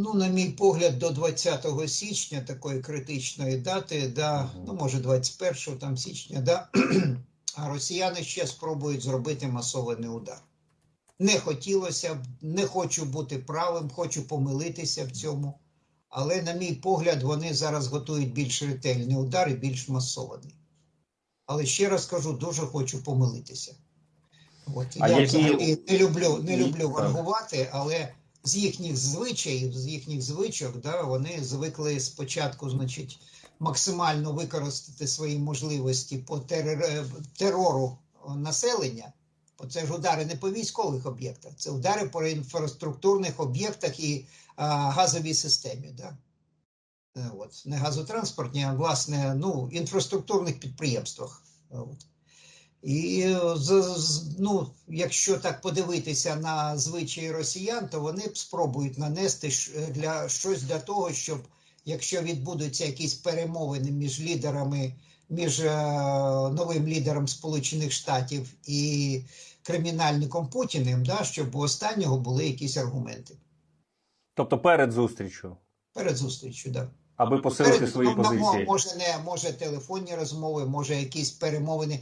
Ну, на мій погляд, до 20 січня такої критичної дати, да, ну може 21 там січня, да, а росіяни ще спробують зробити масований удар. Не хотілося б, не хочу бути правим, хочу помилитися в цьому. Але, на мій погляд, вони зараз готують більш ретельний удар і більш масований. Але ще раз кажу, дуже хочу помилитися. От. А Я які- взагалі не люблю, не люблю так. вангувати, але з їхніх звичаїв, з їхніх звичок, да, вони звикли спочатку, значить, максимально використати свої можливості по терор- терору населення. Бо це ж удари не по військових об'єктах, це удари по інфраструктурних об'єктах і а, газовій системі. Да? Е, От. Не газотранспортні, а власне ну, інфраструктурних підприємствах. От. І ну, якщо так подивитися на звичаї росіян, то вони б спробують нанести для щось для того, щоб якщо відбудуться якісь перемовини між лідерами, між е, новим лідером Сполучених Штатів і кримінальником Путіним, да, щоб у останнього були якісь аргументи Тобто перед зустрічю, перед зустрічю. Да. аби посилити Перед- свої ну, позиції. Може, не може телефонні розмови, може якісь перемовини.